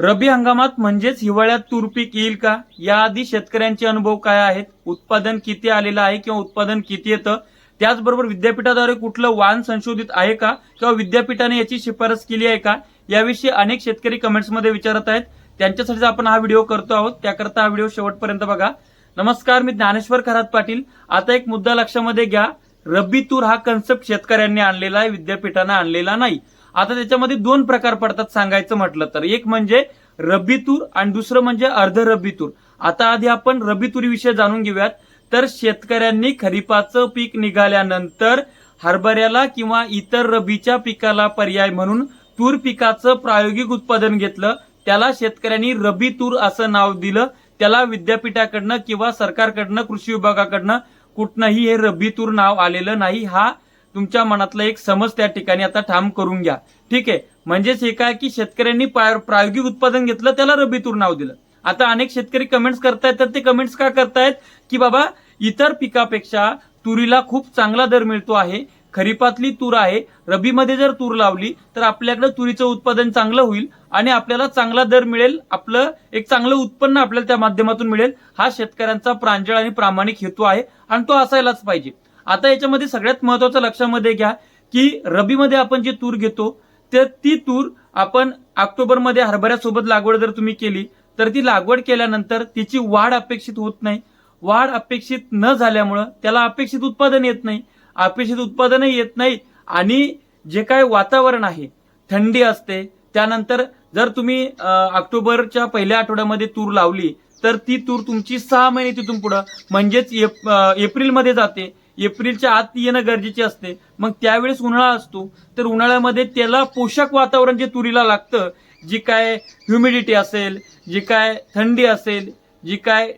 रब्बी हंगामात म्हणजेच हिवाळ्यात तूर पीक येईल का? याआधी शेतकऱ्यांचे अनुभव काय आहेत? उत्पादन किती आलेलं आहे किंवा उत्पादन किती येतं? त्याचबरोबर विद्यापीठाद्वारे कुठलं वाण संशोधित आहे का? किंवा विद्यापीठाने याची शिफारस केली आहे का? याविषयी अनेक शेतकरी कमेंट्समध्ये विचारत आहेत. त्यांच्यासाठी आपण हा व्हिडिओ करतो आहोत. त्याकरता हा व्हिडिओ शेवटपर्यंत बघा. नमस्कार मी ज्ञानेश्वर खरात पाटील. आता एक मुद्दा लक्षामध्ये घ्या. रब्बी तूर हा कन्सेप्ट शेतकऱ्यांनी आणलेला आहे विद्यापीठानं आणलेला नाही. आता त्याच्यामध्ये दोन प्रकार पडतात सांगायचं म्हटलं तर. एक म्हणजे रब्बी तूर आणि दुसरं म्हणजे अर्ध रब्बी तूर आता आधी आपण रब्बी तुरीविषयी जाणून घेऊयात. तर शेतकऱ्यांनी खरीपाचं पीक निघाल्यानंतर हरभऱ्याला किंवा इतर रब्बीच्या पिकाला पर्याय म्हणून तूर पिकाचं प्रायोगिक उत्पादन घेतलं. त्याला शेतकऱ्यांनी रबी तूर असं नाव दिलं. त्याला विद्यापीठाकडनं किंवा सरकारकडनं कृषी विभागाकडनं कुठनंही हे रब्बी तूर नाव आलेलं नाही. हा तुमच्या मनातला एक समज त्या ठिकाणी आता ठाम करून घ्या. ठीक आहे? म्हणजेच हे काय की शेतकऱ्यांनी प्रायोगिक उत्पादन घेतलं त्याला रबी तूर नाव दिलं. आता अनेक शेतकरी कमेंट्स करतायत तर ते कमेंट्स का करतायत? की बाबा इतर पिकापेक्षा तुरीला खूप चांगला दर मिळतो आहे खरीपातली तूर आहे रबीमध्ये जर तूर लावली तर आपल्याकडे तुरीचं उत्पादन चांगलं होईल आणि आपल्याला चांगला दर मिळेल आपलं एक चांगलं उत्पन्न आपल्याला त्या माध्यमातून मिळेल हा शेतकऱ्यांचा प्रांजळ आणि प्रामाणिक हेतू आहे आणि तो असायलाच पाहिजे. आता याच्यामध्ये सगळ्यात महत्वाचं लक्षामध्ये घ्या की रबीमध्ये आपण जे तूर घेतो तर ती तूर आपण ऑक्टोबरमध्ये हरभऱ्यासोबत लागवड जर तुम्ही केली तर ती लागवड केल्यानंतर तिची वाढ अपेक्षित होत नाही. वाढ अपेक्षित न झाल्यामुळं त्याला अपेक्षित उत्पादन येत नाही. अपेक्षित उत्पादनही येत नाही आणि जे काय वातावरण आहे थंडी असते त्यानंतर जर तुम्ही ऑक्टोबरच्या पहिल्या आठवड्यामध्ये तूर लावली तर ती तूर तुमची सहा महिने तिथून पुढं म्हणजेच एप- एप्रिलमध्ये जाते. एप्रिलच्या आत येणं गरजेचे असते. मग त्यावेळेस उन्हाळा असतो. तर उन्हाळ्यामध्ये त्याला पोषक वातावरण जे तुरीला लागतं जी काय ह्युमिडिटी असेल जी काय थंडी असेल जी काय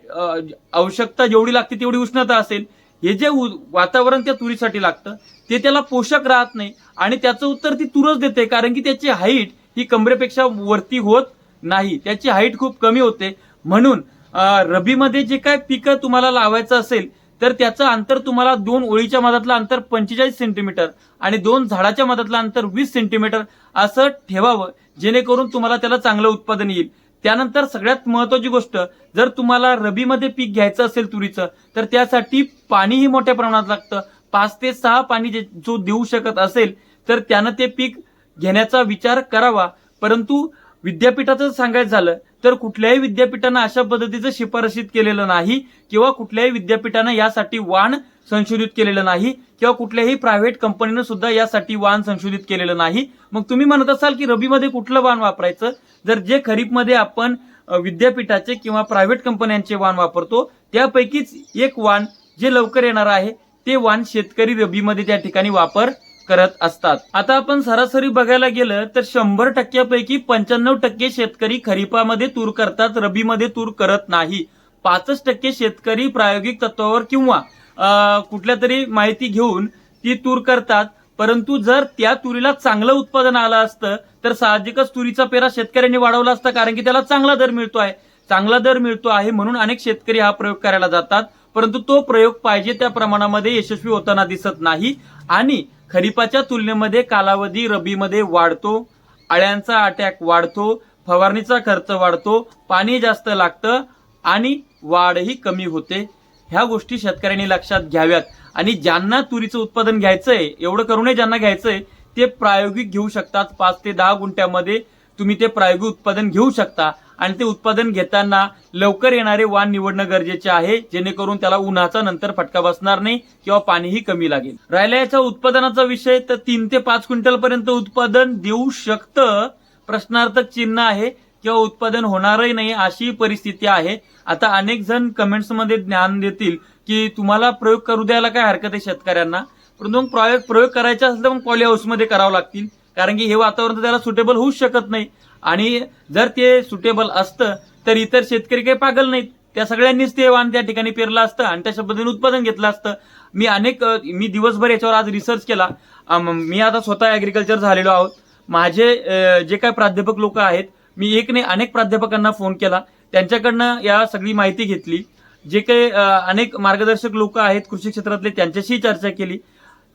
आवश्यकता जेवढी लागते तेवढी उष्णता असेल हे जे उ- वातावरण त्या तुरीसाठी लागतं ते त्याला पोषक राहत नाही. आणि त्याचं उत्तर ती तुरच देते कारण की त्याची हाईट ही कमरेपेक्षा वरती होत नाही. त्याची हाईट खूप कमी होते. म्हणून रबीमध्ये जे काय पिकं तुम्हाला लावायचं असेल तर त्याचं अंतर तुम्हाला दोन ओळीच्या मधातलं अंतर पंचेचाळीस सेंटीमीटर आणि दोन झाडाच्या मधातलं अंतर वीस सेंटीमीटर असं ठेवावं जेणेकरून तुम्हाला त्याला चांगलं उत्पादन येईल. त्यानंतर सगळ्यात महत्वाची गोष्ट जर तुम्हाला रबीमध्ये पीक घ्यायचं असेल तुरीचं तर त्यासाठी पाणीही मोठ्या प्रमाणात लागतं. पाच ते सहा पाणी जे- जो देऊ शकत असेल तर त्यानं ते पीक घेण्याचा विचार करावा. परंतु विद्यापीठाचं सांगायचं झालं तर कुठल्याही विद्यापीठानं अशा पद्धतीचं शिफारशीत केलेलं नाही किंवा कुठल्याही विद्यापीठानं यासाठी वाण संशोधित केलेलं नाही किंवा कुठल्याही प्रायव्हेट कंपनीनं सुद्धा यासाठी वाण संशोधित केलेलं नाही. मग तुम्ही म्हणत असाल की रबीमध्ये कुठलं वाण वापरायचं? जर जे खरीपमध्ये आपण विद्यापीठाचे किंवा प्रायव्हेट कंपन्यांचे वाण वापरतो त्यापैकीच एक वाण जे लवकर येणार आहे ते वाण शेतकरी रबीमध्ये त्या ठिकाणी वापर करत असतात. आता आपण सरासरी बघायला गेलं तर शंभर टक्क्यापैकी पंच्याण्णव टक्के शेतकरी खरीपामध्ये तूर करतात रबीमध्ये तूर करत नाही. पाचच टक्के शेतकरी प्रायोगिक तत्वावर किंवा कुठल्या तरी माहिती घेऊन ती तूर करतात. परंतु जर त्या तुरीला चांगलं उत्पादन आलं असतं तर साहजिकच तुरीचा पेरा शेतकऱ्यांनी वाढवला असता कारण की त्याला चांगला दर मिळतो आहे. चांगला दर मिळतो आहे म्हणून अनेक शेतकरी हा प्रयोग करायला जातात. परंतु तो प्रयोग पाहिजे त्या प्रमाणामध्ये यशस्वी होताना दिसत नाही. आणि खरीपाच्या तुलनेमध्ये कालावधी रबीमध्ये वाढतो अळ्यांचा अटॅक वाढतो फवारणीचा खर्च वाढतो पाणी जास्त लागतं आणि वाढही कमी होते. ह्या गोष्टी शेतकऱ्यांनी लक्षात घ्याव्यात. आणि ज्यांना तुरीचं उत्पादन घ्यायचंय एवढं करूनही ज्यांना घ्यायचंय ते प्रायोगिक घेऊ शकतात. पाच ते दहा गुंठ्यामध्ये तुम्ही ते प्रायोगिक उत्पादन घेऊ शकता. आणि ते उत्पादन घेताना लवकर येणारे वाण निवडणं गरजेचे आहे जेणेकरून त्याला उन्हाचा नंतर फटका बसणार नाही किंवा पाणीही कमी लागेल. राहिला याचा उत्पादनाचा विषय तर तीन ते पाच क्विंटल पर्यंत उत्पादन देऊ शकतं प्रश्नार्थक चिन्ह आहे किंवा उत्पादन होणारही नाही अशी परिस्थिती आहे. आता अनेक जण कमेंट्समध्ये ज्ञान देतील की तुम्हाला प्रयोग करू द्यायला काय हरकत आहे शेतकऱ्यांना? परंतु मग प्रयोग प्रयोग करायचा असेल तर मग पॉली हाऊसमध्ये करावं लागतील. कारण की हे वातावरण त्याला सुटेबल होऊच शकत नाही. आणि जर ते सुटेबल असतं तर इतर शेतकरी काही पागल नाहीत. त्या सगळ्यांनीच ते वाण त्या ठिकाणी पेरलं असतं आणि त्याच्या पद्धतीने उत्पादन घेतलं असतं. मी अनेक मी दिवसभर याच्यावर आज रिसर्च केला. मी आता स्वतः ऍग्रिकल्चर झालेलो आहोत. माझे जे काही प्राध्यापक लोक आहेत मी एक नाही अनेक प्राध्यापकांना फोन केला. त्यांच्याकडनं या सगळी माहिती घेतली. जे काही अनेक मार्गदर्शक लोक आहेत कृषी क्षेत्रातले त्यांच्याशी चर्चा केली.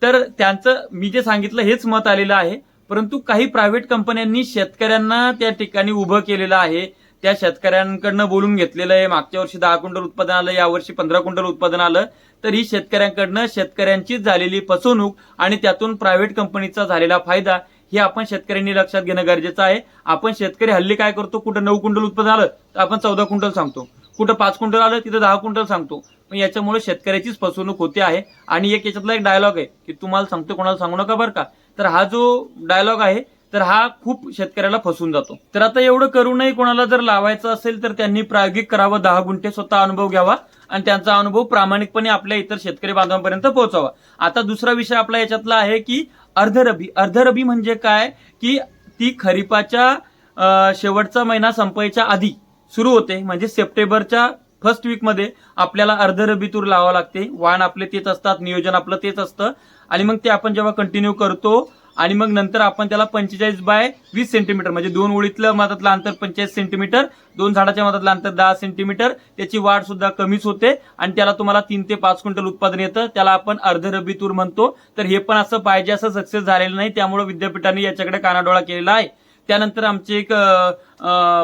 तर त्यांचं मी जे सांगितलं हेच मत आलेलं आहे. परंतु काही प्रायव्हेट कंपन्यांनी शेतकऱ्यांना त्या ठिकाणी उभं केलेलं आहे. त्या शेतकऱ्यांकडनं बोलून घेतलेलं आहे. मागच्या वर्षी दहा क्विंटल उत्पादन आलं यावर्षी पंधरा क्विंटल उत्पादन आलं. तर ही शेतकऱ्यांकडनं शेतकऱ्यांचीच झालेली फसवणूक आणि त्यातून प्रायव्हेट कंपनीचा झालेला फायदा हे आपण शेतकऱ्यांनी लक्षात घेणं गरजेचं आहे. आपण शेतकरी हल्ली काय करतो? कुठं नऊ क्विंटल उत्पादन आलं तर आपण चौदा क्विंटल सांगतो. कुठं पाच क्विंटल आलं तिथं दहा क्विंटल सांगतो. पण याच्यामुळे शेतकऱ्याचीच फसवणूक होते आहे. आणि एक याच्यातला एक डायलॉग आहे की तुम्हाला सांगतो कोणाला सांगू नका बरं का? तर हा जो डायलॉग आहे तर हा खूप शेतकऱ्याला फसून जातो. तर आता एवढं करूनही कोणाला जर लावायचं असेल तर त्यांनी प्रायोगिक करावं दहा गुंठे स्वतः अनुभव घ्यावा आणि त्यांचा अनुभव प्रामाणिकपणे आपल्या इतर शेतकरी बांधवांपर्यंत पोहोचावा. आता दुसरा विषय आपला याच्यातला आहे की अर्धरबी. अर्धरबी म्हणजे काय? की ती खरीपाच्या शेवटचा महिना संपायच्या आधी सुरू होते म्हणजे सप्टेंबरच्या फर्स्ट वीकमध्ये आपल्याला अर्धरबी तूर लावावं लागते. वाण आपले तेच असतात नियोजन आपलं तेच असतं. आणि मग ते आपण जेव्हा कंटिन्यू करतो आणि मग नंतर आपण त्याला पंचेचाळीस बाय वीस सेंटीमीटर म्हणजे दोन ओळीतलं मधातलं अंतर पंचेचाळीस सेंटीमीटर दोन झाडाच्या मधातलं अंतर दहा सेंटीमीटर त्याची वाढ सुद्धा कमीच होते. आणि त्याला तुम्हाला तीन ते पाच क्विंटल उत्पादन येतं. त्याला आपण अर्धरबी तूर म्हणतो. तर हे पण असं पाहिजे असं सक्सेस झालेलं नाही. त्यामुळे विद्यापीठाने याच्याकडे कानाडोळा केलेला आहे. त्यानंतर आमचे एक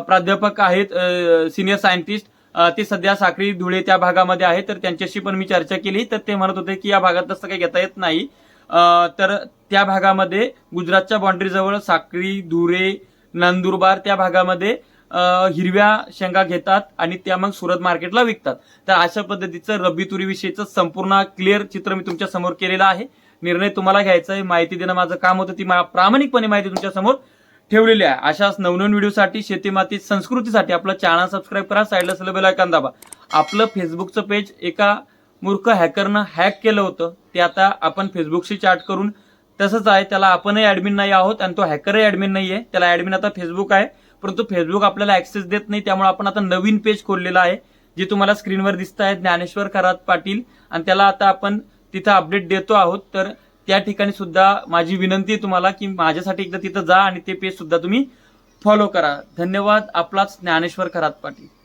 प्राध्यापक आहेत सिनियर सायंटिस्ट ते सध्या साखरी धुळे त्या भागामध्ये आहे तर त्यांच्याशी पण मी चर्चा केली. तर ते म्हणत होते की या भागात तसं काही घेता येत नाही. तर त्या भागामध्ये गुजरातच्या बाँड्रीजवळ साखरी धुळे नंदुरबार त्या भागामध्ये हिरव्या शेंगा घेतात आणि त्या मग सुरत मार्केटला विकतात. तर अशा पद्धतीचं रब्बी तुरीविषयीचं संपूर्ण क्लिअर चित्र मी तुमच्यासमोर केलेलं आहे. निर्णय तुम्हाला घ्यायचा आहे माहिती देणं माझं काम होतं ती मा- प्रामाणिकपणे माहिती तुमच्यासमोर ठेवलेली आहे. अशाच नवनवीन व्हिडिओसाठी शेतीमाती संस्कृतीसाठी आपलं चॅनल सबस्क्राईब करा साईडला असलेलं बेल आयकॉन दाबा. आपलं फेसबुकचं पेज एका मूर्ख हॅकरनं हॅक केलं होतं. ते आता आपण फेसबुकशी चॅट करून तसंच आहे. त्याला आपणही ऍडमिन नाही आहोत आणि तो हॅकरही ऍडमिन नाही आहे त्याला ऍडमिन आता फेसबुक आहे. परंतु फेसबुक आपल्याला ऍक्सेस देत नाही. त्यामुळे आपण आता नवीन पेज खोललेला आहे जे तुम्हाला स्क्रीनवर दिसत आहे ज्ञानेश्वर खरात पाटील. आणि त्याला आता आपण तिथं अपडेट देतो आहोत. तर त्या ठिकाणी सुद्धा माझी विनंती आहे तुम्हाला की माझ्यासाठी एकदा तिथं जा आणि ते पेज सुद्धा तुम्ही फॉलो करा. धन्यवाद. आपलाच ज्ञानेश्वर खरात पाटील.